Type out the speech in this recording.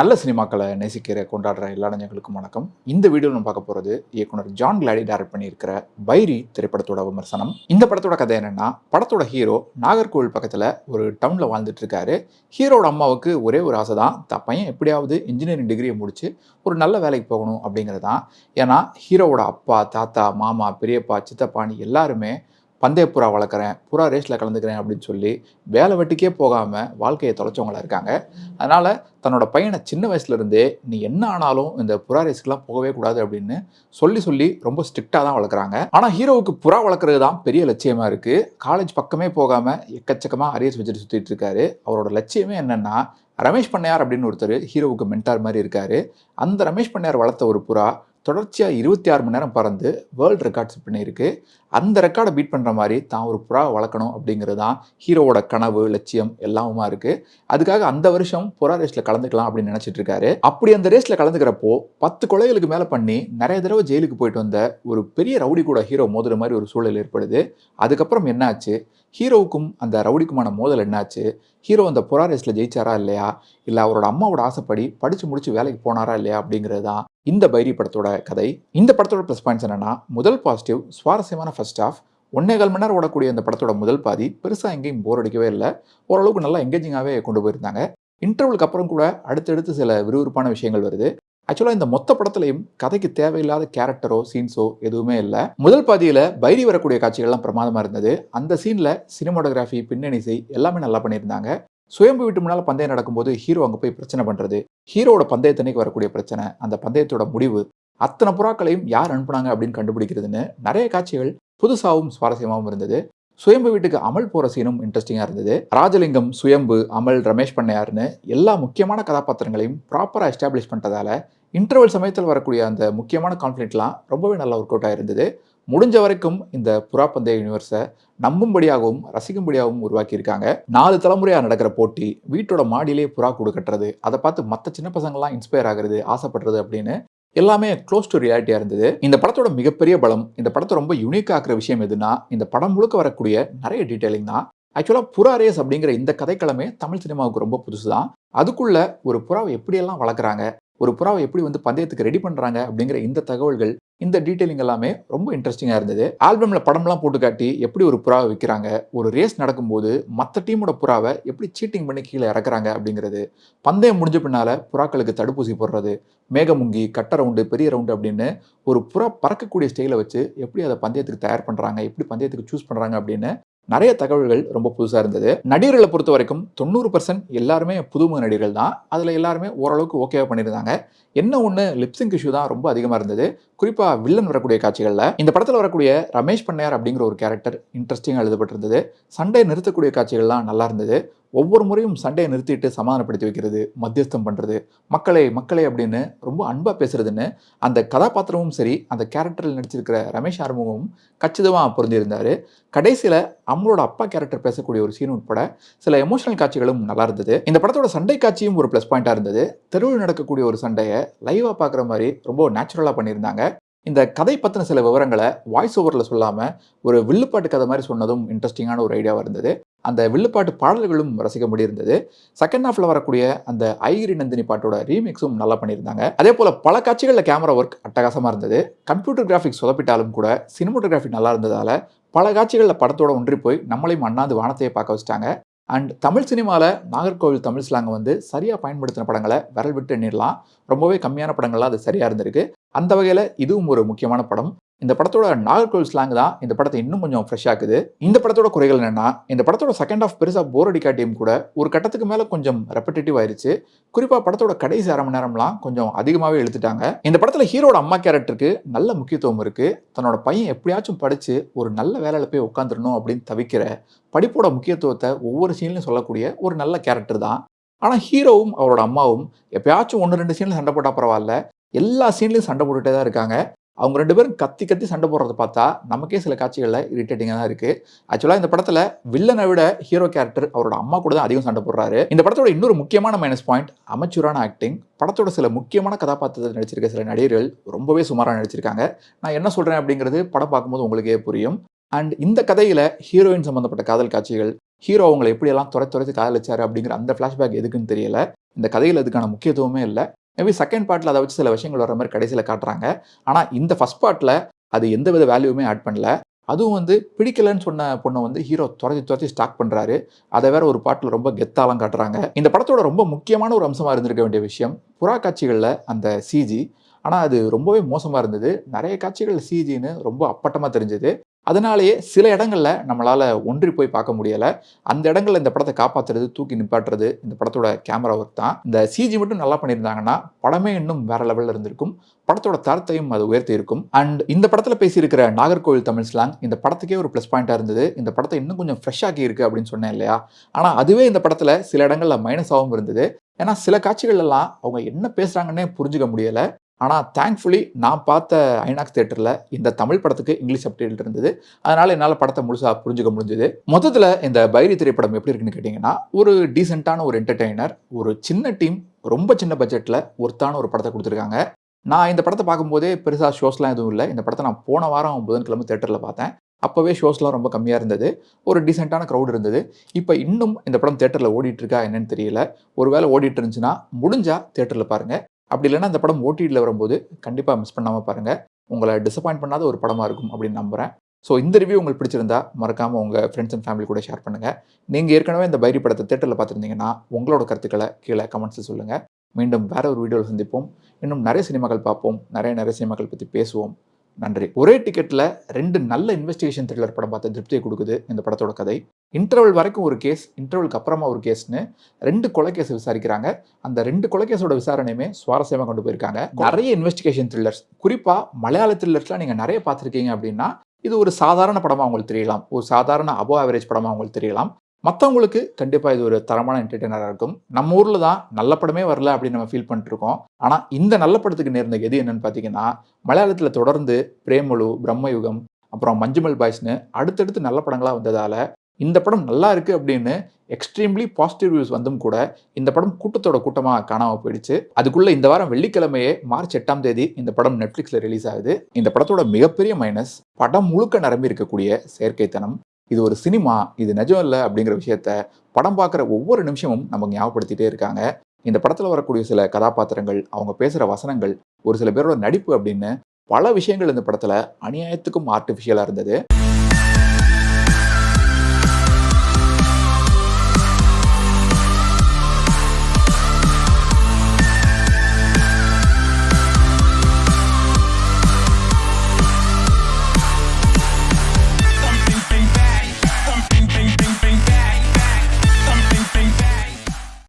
நல்ல சினிமாக்களை நேசிக்கிற கொண்டாடுற எல்லா இளைஞர்களுக்கும் வணக்கம். இந்த வீடியோ நம்ம பார்க்க போகிறது இயக்குனர் ஜான் கிளாடி டைரக்ட் பண்ணியிருக்கிற பைரி திரைப்படத்தோட விமர்சனம். இந்த படத்தோட கதை என்னென்னா படத்தோட ஹீரோ நாகர்கோவில் பக்கத்தில் ஒரு டவுனில் வாழ்ந்துட்டு இருக்காரு ஹீரோட அம்மாவுக்கு ஒரே ஒரு ஆசை தான் தான் பையன் எப்படியாவது இன்ஜினியரிங் டிகிரியை முடிச்சு ஒரு நல்ல வேலைக்கு போகணும் அப்படிங்கிறது தான். ஏன்னா ஹீரோவோட அப்பா தாத்தா மாமா பெரியப்பா சித்தப்பாணி எல்லாருமே பந்தய புறா வளர்க்குறேன் புறா ரேஸில் கலந்துக்கிறேன் அப்படின்னு சொல்லி வேலை வெட்டிக்கே போகாமல் வாழ்க்கையை தொலைச்சவங்களா இருக்காங்க. அதனால் தன்னோட பையனை சின்ன வயசுலேருந்தே நீ என்ன ஆனாலும் இந்த புறா ரேஸ்க்குலாம் போகவே கூடாது அப்படின்னு சொல்லி சொல்லி ரொம்ப ஸ்ட்ரிக்டாக தான் வளர்க்குறாங்க. ஆனால் ஹீரோவுக்கு புறா வளர்க்குறது தான் பெரிய லட்சியமாக இருக்குது காலேஜ் பக்கமே போகாமல் எக்கச்சக்கமாக அரியர்ஸ் வச்சுட்டு சுற்றிட்டு இருக்காரு. அவரோட லட்சியமே என்னென்னா ரமேஷ் பண்ணையார் அப்படின்னு ஒருத்தர் ஹீரோவுக்கு மென்டார் மாதிரி இருக்காரு. அந்த ரமேஷ் பண்ணையார் வளர்த்த ஒரு புறா தொடர்ச்சியாக இருபத்தி ஆறு மணி நேரம் பறந்து வேர்ல்டு ரெக்கார்ட்ஸ் பண்ணியிருக்கு அந்த ரெக்கார்டை பீட் பண்ணுற மாதிரி தான் ஒரு புறா வளர்க்கணும் அப்படிங்கிறது தான் ஹீரோவோட கனவு லட்சியம் எல்லாமுமா இருக்குது அதுக்காக அந்த வருஷம் புறா ரேஸில் கலந்துக்கலாம் அப்படின்னு நினச்சிட்டு இருக்காரு அப்படி அந்த ரேஸில் கலந்துக்கிறப்போ பத்து கொலைகளுக்கு மேலே பண்ணி நிறைய தடவை ஜெயிலுக்கு போயிட்டு வந்த ஒரு பெரிய ரவுடி கூட ஹீரோ மோதுற மாதிரி ஒரு சூழல் ஏற்படுது. அதுக்கப்புறம் என்னாச்சு? ஹீரோவுக்கும் அந்த ரவுடிக்குமான மோதல் என்னாச்சு? ஹீரோ அந்த புறா ரேஸில் ஜெயிச்சாரா இல்லையா? இல்லை அவரோட அம்மாவோட ஆசைப்படி படித்து முடித்து வேலைக்கு போனாரா இல்லையா அப்படிங்கிறது தான் இந்த பைரி படத்தோட கதை. இந்த படத்தோட ப்ளஸ் பாயிண்ட்ஸ் என்னன்னா முதல் பாசிட்டிவ் சுவாரஸ்யமான ஃபர்ஸ்ட் ஆஃப் ஒன்னேகால் மணி நேரம் ஓடக்கூடிய இந்த படத்தோட முதல் பாதி பெருசாக எங்கேயும் போர் அடிக்கவே இல்லை. ஓரளவுக்கு நல்லா எங்கேஜிங்காகவே கொண்டு போயிருந்தாங்க. இன்டர்வலுக்கு அப்புறம் கூட அடுத்தடுத்து சில விறுவிறுப்பான விஷயங்கள் வருது. ஆக்சுவலாக இந்த மொத்த படத்துலையும் கதைக்கு தேவையில்லாத கேரக்டரோ சீன்ஸோ எதுவுமே இல்லை. முதல் பாதியில் பைரி வரக்கூடிய காட்சிகள்லாம் பிரமாதமாக இருந்தது. அந்த சீனில் சினிமாட்டோகிராஃபி பின்னணி இசை எல்லாமே நல்லா பண்ணியிருந்தாங்க. சுயம்பு வீட்டு முன்னால் பந்தயம் நடக்கும்போது ஹீரோ அங்கே போய் பிரச்சனை பண்ணுறது ஹீரோட பந்தயத்தன்னைக்கு வரக்கூடிய பிரச்சனை அந்த பந்தயத்தோட முடிவு அத்தனை புறாக்களையும் யார் அனுப்புனாங்க அப்படின்னு கண்டுபிடிக்கிறதுன்னு நிறைய காட்சிகள் புதுசாகவும் சுவாரஸ்யமாகவும் இருந்தது. சுயம்பு வீட்டுக்கு அமல் போகிற சீனும் இன்ட்ரெஸ்டிங்காக இருந்தது. ராஜலிங்கம் சுயம்பு அமல் ரமேஷ் பண்ணையார்னு எல்லா முக்கியமான கதாபாத்திரங்களையும் ப்ராப்பராக எஸ்டாப்ளிஷ் பண்ணுறதால இன்டர்வல் சமயத்தில் வரக்கூடிய அந்த முக்கியமான கான்ஃப்ளிக்ட்லாம் ரொம்பவே நல்லா ஒர்க் அவுட்டாக இருந்தது முடிஞ்ச வரைக்கும் இந்த புறா பந்தய யூனிவர்ஸை நம்பும்படியாகவும் ரசிக்கும்படியாகவும் உருவாக்கியிருக்காங்க. நாலு தலைமுறையாக நடக்கிற போட்டி வீட்டோட மாடியிலே புறா கூடு கட்டுறது அதை பார்த்து மற்ற சின்ன பசங்கள்லாம் இன்ஸ்பயர் ஆகிறது ஆசைப்படுறது அப்படின்னு எல்லாமே க்ளோஸ் டு ரியாலிட்டியாக இருந்தது. இந்த படத்தோட மிகப்பெரிய பலம் இந்த படத்தை ரொம்ப யூனிக்காக ஆக்குற விஷயம் எதுனா இந்த படம் முழுக்க வரக்கூடிய நிறைய டீட்டெயிலிங் தான். ஆக்சுவலாக புறா ரேஸ் அப்படிங்கிற இந்த கதைக்களமே தமிழ் சினிமாவுக்கு ரொம்ப புதுசு தான் அதுக்குள்ள ஒரு புறாவை எப்படியெல்லாம் வளர்க்குறாங்க ஒரு புறாவை எப்படி வந்து பந்தயத்துக்கு ரெடி பண்ணுறாங்க அப்படிங்கிற இந்த தகவல்கள் இந்த டீட்டெயிலிங் எல்லாமே ரொம்ப இன்ட்ரெஸ்டிங்காக இருந்தது. ஆல்பமில் படம்லாம் போட்டு காட்டி எப்படி ஒரு புறாவை விற்கிறாங்க ஒரு ரேஸ் நடக்கும்போது மற்ற டீமோட புறாவை எப்படி சீட்டிங் பண்ணி கீழே இறக்குறாங்க அப்படிங்கிறது பந்தயம் முடிஞ்ச பின்னால் புறாக்களுக்கு தடுப்பூசி போடுறது மேகமுங்கி கட்ட ரவுண்டு பெரிய ரவுண்டு அப்படின்னு ஒரு புறா பறக்கக்கூடிய ஸ்டைலை வச்சு எப்படி அதை பந்தயத்துக்கு தயார் பண்ணுறாங்க எப்படி பந்தயத்துக்கு சூஸ் பண்ணுறாங்க அப்படின்னு நிறைய தகவல்கள் ரொம்ப புதுசாக இருந்தது. நடிகர்களை பொறுத்த வரைக்கும் தொண்ணூறு பர்சன்ட் எல்லாருமே புதுமுக நடிகர்கள் தான். அதில் எல்லாருமே ஓரளவுக்கு ஓகேவா பண்ணியிருந்தாங்க. என்ன ஒன்று லிப்ஸிங் இஷ்யூ தான் ரொம்ப அதிகமாக இருந்தது. குறிப்பாக வில்லன் வரக்கூடிய காட்சிகளில் இந்த படத்தில் வரக்கூடிய ரமேஷ் பண்ணையார் அப்படிங்கிற ஒரு கேரக்டர் இன்ட்ரெஸ்டிங்காக எழுதப்பட்டிருந்தது. சண்டை நிறுத்தக்கூடிய காட்சிகள்லாம் நல்லா இருந்தது. ஒவ்வொரு முறையும் சண்டையை நிறுத்திட்டு சமாதானப்படுத்தி வைக்கிறது மத்தியஸ்தம் பண்ணுறது மக்களை மக்களை அப்படின்னு ரொம்ப அன்பாக பேசுறதுன்னு அந்த கதாபாத்திரமும் சரி அந்த கேரக்டரில் நடிச்சிருக்கிற ரமேஷ் ஆறுமுகமும் கச்சிதமாக பொருந்திருந்தார் கடைசியில் அவங்களோட அப்பா கேரக்டர் பேசக்கூடிய ஒரு சீன் உட்பட சில எமோஷனல் காட்சிகளும் நல்லா இருந்தது. இந்த படத்தோட சண்டை காட்சியும் ஒரு ப்ளஸ் பாயிண்டாக இருந்தது. தெருவில் நடக்கக்கூடிய ஒரு சண்டையை லைவாக பார்க்குற மாதிரி ரொம்ப நேச்சுரலாக பண்ணியிருந்தாங்க. இந்த கதை பற்றின சில விவரங்களை வாய்ஸ் ஓவரில் சொல்லாமல் ஒரு வில்லுப்பாட்டு கதை மாதிரி சொன்னதும் இன்ட்ரெஸ்டிங்கான ஒரு ஐடியாவாக இருந்தது. அந்த வில்லுப்பாட்டு பாடல்களும் ரசிக்க முடியிருந்தது. செகண்ட் ஹாஃபில் வரக்கூடிய அந்த ஐகிரி நந்தினி பாட்டோட ரீமிக்ஸும் நல்லா பண்ணியிருந்தாங்க. அதே போல் பல காட்சிகளில் கேமரா ஒர்க் அட்டகாசமாக இருந்தது. கம்ப்யூட்டர் கிராஃபிக்ஸ் சொதப்பிட்டாலும் கூட சினிமோட்டோகிராஃபி நல்லா இருந்ததால் பல காட்சிகளில் படத்தோட ஒன்றி போய் நம்மளையும் அண்ணாந்து வானத்தையே பார்க்க வச்சிட்டாங்க. அண்ட் தமிழ் சினிமாவில் நாகர்கோவில் தமிழ் ஸ்லாங்கை வந்து சரியாக பயன்படுத்தின படங்களை விரல் விட்டு எண்ணிடலாம். ரொம்பவே கம்மியான படங்கள்லாம் அது சரியாக இருந்திருக்கு. அந்த வகையில் இதுவும் ஒரு முக்கியமான படம். இந்த படத்தோட நாகர்கோவில் ஸ்லாங் தான் இந்த படத்தை இன்னும் கொஞ்சம் ஃப்ரெஷ் ஆக்குது. இந்த படத்தோட குறைகள் என்னன்னா இந்த படத்தோட செகண்ட் ஆஃப் பெருசாக போர் அடிக்காட்டியும் கூட ஒரு கட்டத்துக்கு மேலே கொஞ்சம் ரெப்படேட்டிவ் ஆயிருச்சு. குறிப்பாக படத்தோட கடைசி அரை மணி நேரம்லாம் கொஞ்சம் அதிகமாகவே எழுத்துட்டாங்க இந்த படத்தில் ஹீரோட அம்மா கேரக்டருக்கு நல்ல முக்கியத்துவம் இருக்கு. தன்னோட பையன் எப்படியாச்சும் படித்து ஒரு நல்ல வேலையில் போய் உட்காந்துடணும் அப்படின்னு தவிக்கிற படிப்போட முக்கியத்துவத்தை ஒவ்வொரு சீன்லையும் சொல்லக்கூடிய ஒரு நல்ல கேரக்டர் தான். ஆனால் ஹீரோவும் அவரோட அம்மாவும் எப்பயாச்சும் ஒன்று ரெண்டு சீனில் சண்டை போட்டால் பரவாயில்ல. எல்லா சீன்லையும் சண்டை போட்டுகிட்டே தான் இருக்காங்க. அவங்க ரெண்டு பேரும் கத்தி கத்தி சண்டை போடுறத பார்த்தா நமக்கே சில காட்சிகளில் இரிட்டேட்டிங்காக தான் இருக்குது ஆக்சுவலாக இந்த படத்தில் வில்லனை விட ஹீரோ கேரக்டர் அவரோட அம்மா கூட தான் அதிகம் சண்டை போடுறாரு. இந்த படத்தோட இன்னொரு முக்கியமான மைனஸ் பாயிண்ட் அமைச்சூரான ஆக்டிங் படத்தோட சில முக்கியமான கதாபாத்திரத்தில் நடிச்சிருக்க சில நடிகர்கள் ரொம்பவே சுமாராக நடிச்சிருக்காங்க. நான் என்ன சொல்கிறேன் அப்படிங்கிறது படம் பார்க்கும்போது உங்களுக்கே புரியும். அண்ட் இந்த கதையில் ஹீரோயின் சம்மந்தப்பட்ட காதல் காட்சிகள் ஹீரோ அவங்களை எப்படியெல்லாம் துறை துறைத்து காதலிச்சாரு அப்படிங்கிற அந்த ஃப்ளாஷ்பேக் எதுக்குன்னு தெரியல. இந்த கதையில் அதுக்கான முக்கியத்துவமே இல்லை. மேபி செகண்ட் பார்ட்டில் அதை வச்சு சில விஷயங்கள் வர மாதிரி கடைசியில் காட்டுறாங்க. ஆனால் இந்த ஃபர்ஸ்ட் பார்ட்டில் அது எந்த வித வேல்யூமே ஆட் பண்ணல. அதுவும் வந்து பிடிக்கலன்னு சொன்ன பொண்ணை வந்து ஹீரோ துரத்தி துரத்தி ஸ்டாக் பண்ணுறாரு அதை வேற ஒரு பாட்டில் ரொம்ப கெத்தாலாம் காட்டுறாங்க. இந்த படத்தோட ரொம்ப முக்கியமான ஒரு அம்சமாக இருந்திருக்க வேண்டிய விஷயம் புறா காட்சிகளில் அந்த சிஜி ஆனால் அது ரொம்பவே மோசமாக இருந்தது. நிறைய காட்சிகள் சிஜின்னு ரொம்ப அப்பட்டமாக தெரிஞ்சது. அதனாலேயே சில இடங்களில் நம்மளால் ஒன்றி போய் பார்க்க முடியலை. அந்த இடங்களில் இந்த படத்தை காப்பாற்றுறது தூக்கி நிப்பாட்டுறது இந்த படத்தோட கேமரா ஒர்க் தான். இந்த சிஜி மட்டும் நல்லா பண்ணியிருந்தாங்கன்னா படமே இன்னும் வேற லெவலில் இருந்திருக்கும். படத்தோட தரத்தையும் அது உயர்த்தி இருக்கும். அண்ட் இந்த படத்தில் பேசியிருக்கிற நாகர்கோவில் தமிழ் ஸ்லாங் இந்த படத்துக்கே ஒரு ப்ளஸ் பாயிண்ட்டாக இருந்தது. இந்த படத்தை இன்னும் கொஞ்சம் ஃப்ரெஷ் ஆக்கி இருக்கு அப்படின்னு சொன்னேன் இல்லையா? ஆனால் அதுவே இந்த படத்தில் சில இடங்கள்ல மைனஸாகவும் இருந்தது. ஏன்னா சில காட்சிகள் எல்லாம் அவங்க என்ன பேசுகிறாங்கன்னே புரிஞ்சுக்க முடியலை. ஆனால் தேங்க்ஃபுல்லி நான் பார்த்த ஐநாக்ஸ் தேட்டரில் இந்த தமிழ் படத்துக்கு இங்கிலீஷ் சப்டைட்டில் இருந்தது. அதனால் என்னால் படத்தை முழுசாக புரிஞ்சுக்க முடிஞ்சது. மொத்தத்தில் இந்த பைரி திரைப்படம் எப்படி இருக்குன்னு கேட்டிங்கன்னா ஒரு டீசெண்டான ஒரு என்டர்டெய்னர் ஒரு சின்ன டீம் ரொம்ப சின்ன பட்ஜெட்டில் ஒருத்தான ஒரு படத்தை கொடுத்துருக்காங்க. நான் இந்த படத்தை பார்க்கும்போதே பெருசாக ஷோஸ்லாம் எதுவும் இல்லை. இந்த படத்தை நான் போன வாரம் புதன்கிழமை தேட்டரில் பார்த்தேன். அப்போவே ஷோஸ்லாம் ரொம்ப கம்மியாக இருந்தது. ஒரு டீசெண்டான க்ரௌட் இருந்தது. இப்போ இன்னும் இந்த படம் தேட்டரில் ஓடிட்டு இருக்கா என்னன்னு தெரியல. ஒருவேளை ஓடிட்டு இருந்துச்சுன்னா முடிஞ்சால் தேட்டரில் பாருங்கள் அப்படி இல்லைன்னா அந்த படம் ஓடிடியில் வரும்போது கண்டிப்பாக மிஸ் பண்ணாமல் பாருங்கள் உங்களை டிசப்பாயின்ட் பண்ணாத ஒரு படமாக இருக்கும் அப்படின்னு நம்புகிறேன் ஸோ இந்த ரிவ்யூ உங்களுக்கு பிடிச்சிருந்தா மறக்காமல் உங்கள் ஃப்ரெண்ட்ஸ் அண்ட் ஃபேமிலி கூட ஷேர் பண்ணுங்கள் நீங்கள் ஏற்கனவே இந்த பைரி படத்தை தேட்டரில் பார்த்துருந்தீங்கன்னா உங்களோட கருத்துக்களை கீழே கமெண்ட்ஸில் சொல்லுங்கள் மீண்டும் வேற ஒரு வீடியோவில் சந்திப்போம். இன்னும் நிறைய சினிமாக்கள் பார்ப்போம். நிறைய நிறைய சினிமாக்கள் பற்றி பேசுவோம். நன்றி. ஒரே டிக்கெட்டில் ரெண்டு நல்ல இன்வெஸ்டிகேஷன் த்ரில்லர் படம் பார்த்த திருப்தியை கொடுக்குது இந்த படத்தோட கதை. இன்டர்வல் வரைக்கும் ஒரு கேஸ் இன்டர்வலுக்கு அப்புறமா ஒரு கேஸ்னு ரெண்டு கொலை கேஸ் விசாரிக்கிறாங்க. அந்த ரெண்டு கொலை கேஸோட விசாரணையுமே சுவாரஸ்யமாக கொண்டு போயிருக்காங்க. நிறைய இன்வெஸ்டிகேஷன் த்ரில்லர்ஸ் குறிப்பாக மலையாள த்ரில்லர்ஸ்லாம் நீங்கள் நிறைய பார்த்துருக்கீங்க அப்படின்னா இது ஒரு சாதாரண படமாக உங்களுக்கு தெரியலாம். ஒரு சாதாரண அபோ ஆவரேஜ் படமாக உங்களுக்கு தெரியலாம். மற்றவங்களுக்கு கண்டிப்பாக இது ஒரு தரமான என்டர்டெய்னராக இருக்கும். நம்ம ஊரில் தான் நல்ல படமே வரல அப்படின்னு நம்ம ஃபீல் பண்ணிட்டுருக்கோம். ஆனால் இந்த நல்ல படத்துக்கு நேர்ந்த எது என்னன்னு பார்த்தீங்கன்னா மலையாளத்தில் தொடர்ந்து பிரேமலு பிரம்மயுகம் அப்புறம் மஞ்சுமல் பாய்ஸ்னு அடுத்தடுத்து நல்ல படங்களாக வந்ததால் இந்த படம் நல்லா இருக்குது அப்படின்னு எக்ஸ்ட்ரீம்லி பாசிட்டிவ் ரிவ்யூஸ் வந்தும் கூட இந்த படம் கூட்டத்தோட கூட்டமாக காணாமல் போயிடுச்சு. அதுக்குள்ளே இந்த வாரம் வெள்ளிக்கிழமையே மார்ச் எட்டாம் தேதி இந்த படம் நெட்ஃப்ளிக்ஸில் ரிலீஸ் ஆகுது. இந்த படத்தோட மிகப்பெரிய மைனஸ் படம் முழுக்க நிரம்பி இருக்கக்கூடிய செயற்கைத்தனம் இது ஒரு சினிமா இது நிஜம் இல்லை அப்படிங்கிற விஷயத்த படம் பார்க்குற ஒவ்வொரு நிமிஷமும் நமக்கு ஞாபகப்படுத்திட்டே இருக்காங்க. இந்த படத்தில் வரக்கூடிய சில கதாபாத்திரங்கள் அவங்க பேசுகிற வசனங்கள் ஒரு சில பேரோட நடிப்பு அப்படின்னு பல விஷயங்கள் இந்த படத்தில் அநியாயத்துக்கும் ஆர்டிஃபிஷியலாக இருந்தது.